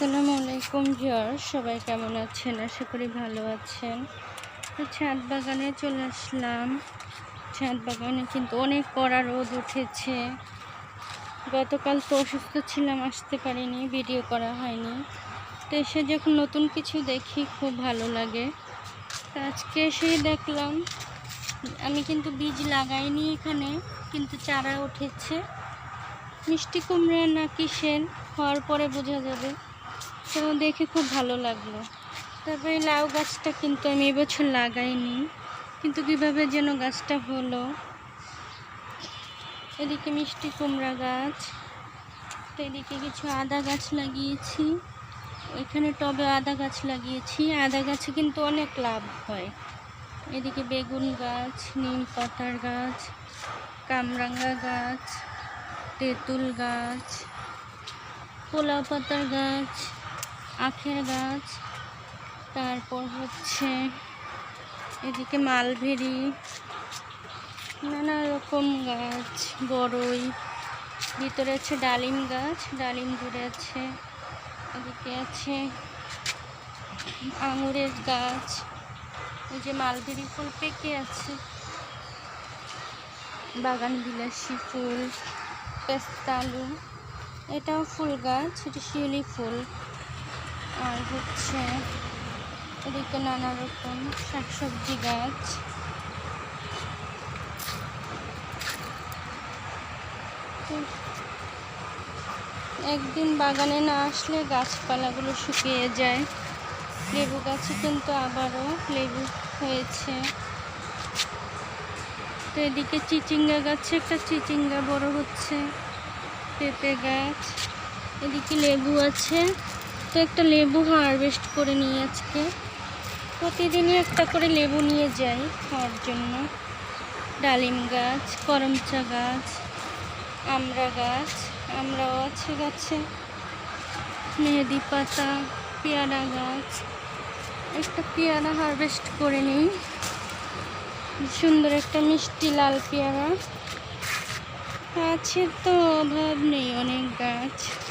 আসসালামু আলাইকুম ভিউয়ার সবাই কেমন আছেন? আশা করি ভালো আছেন। ছাদ বাগানে চলে আসলাম। ছাদ বাগানে কিন্তু অনেক কড়া রোদ উঠেছে। গতকাল তো অসুস্থ ছিলাম, আসতে পারিনি, ভিডিও করা হয়নি। তো এসে যখন নতুন কিছু দেখি, খুব ভালো লাগে। আজকে এসেই দেখলাম, আমি কিন্তু বীজ লাগাইনি এখানে, কিন্তু চারা উঠেছে। মিষ্টি কুমড়া না কিসের, হওয়ার পরে বোঝা যাবে। তো দেখে খুব ভালো লাগল। তারপরে লাউ গাছটা কিন্তু আমি এবছর লাগাইনি। কিন্তু কীভাবে যেন গাছটা হলো। এদিকে মিষ্টি কুমড়া গাছ তো এদিকে কিছু আদা গাছ লাগিয়েছি। এখানে টবে আদা গাছ লাগিয়েছি। আদা গাছে কিন্তু অনেক লাভ হয়। এদিকে বেগুন গাছ, নিম পাতার গাছ, কামরাঙ্গা গাছ, তেঁতুল গাছ, পোলাও পাতার গাছ আখের গাছ, তারপর হচ্ছে এদিকে মালভেরি নানা রকম গাছ, বড়ই, ভিতরে আছে ডালিম গাছ, ডালিম ধরে আছে, এদিকে আছে আঙুরের গাছ, ওই যে মালবেরি ফুল পেকে আছে, বাগান বিলাসী ফুল, পেস্তালু, এটাও ফুল গাছ, এটা শিউলি ফুল। আর হচ্ছে এদিকে নানা রকম শাকসবজি গাছ। একদিন বাগানে না আসলে গাছপালাগুলো শুকিয়ে যায়। লেবু গাছে কিন্তু আবারও লেবু হয়েছে। তো এদিকে চিচিঙ্গা গাছে একটা চিচিঙ্গা বড় হচ্ছে, পেঁপে গাছ। এদিকে লেবু আছে। তো একটা লেবু হারভেস্ট করে নিই আজকে। প্রতিদিনই একটা করে লেবু নিয়ে যাই খাওয়ার জন্য। ডালিম গাছ, করমচা গাছ, আমড়া গাছ, আমরাও আছে গাছে। মেহেদি পাতা, পেয়ারা গাছ। একটা পেয়ারা হারভেস্ট করে নিই। সুন্দর একটা মিষ্টি লাল পেয়ারা। আছে তো, অভাব নেই অনেক গাছ।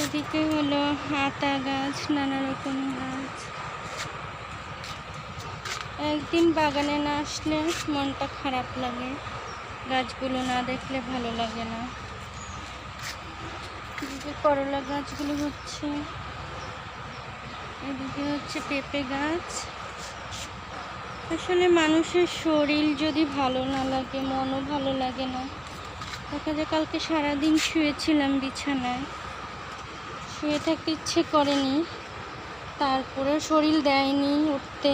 এদিকে হলো হাতা গাছ, নানা রকম গাছ। একদিন বাগানে না আসলে মনটা খারাপ লাগে। গাছগুলো না দেখলে ভালো লাগে না। এদিকে করলা গাছগুলো হচ্ছে, এদিকে হচ্ছে পেঁপে গাছ। আসলে মানুষের শরীর যদি ভালো না লাগে, মনও ভালো লাগে না। দেখা যায় কালকে সারাদিন শুয়েছিলাম বিছানায়। শুয়ে থাকতে ইচ্ছে করেনি। তারপরে শরীর দেয়নি উঠতে।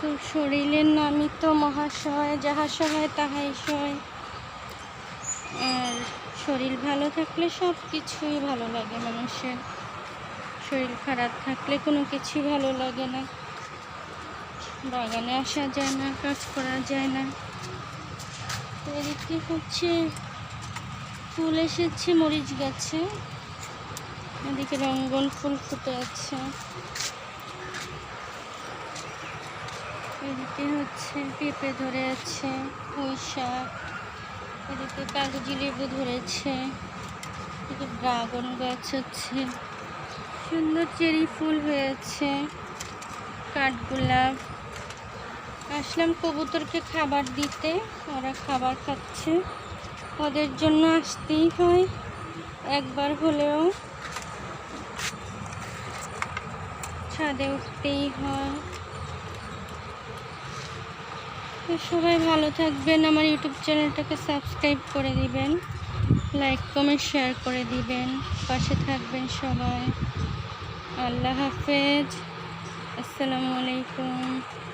তো শরীরের নামই তো মহাশয় যাহা সহায় তাহাই সয় আর শরীর ভালো থাকলে সব কিছুই ভালো লাগে মানুষের। শরীর খারাপ থাকলে কোনো কিছুই ভালো লাগে না। বাগানে আসা যায় না, কাজ করা যায় না। এদিকে হচ্ছে ফুল এসেছে, মরিচ গাছে। এদিকে রঙ্গন ফুল ফুটে আছে। এদিকে হচ্ছে পেঁপে ধরে আছে, পুঁই শাক। এদিকে কাগজি লেবু ধরেছে। এদিকে ড্রাগন গাছ হচ্ছে। সুন্দর চেরি ফুল হয়েছে। কাঠগোলাপ। আসলাম কবুতরকে খাবার দিতে। ওরা খাবার খাচ্ছে। ওদের জন্য আসতেই হয়। একবার হলেও ছাদে উঠতেই হয়। সবাই ভালো থাকবেন, আমার ইউটিউব চ্যানেলটাকে সাবস্ক্রাইব করে দিবেন, লাইক, কমেন্ট, শেয়ার করে দিবেন, পাশে থাকবেন সবাই। আল্লাহ হাফেজ, আসসালামু আলাইকুম।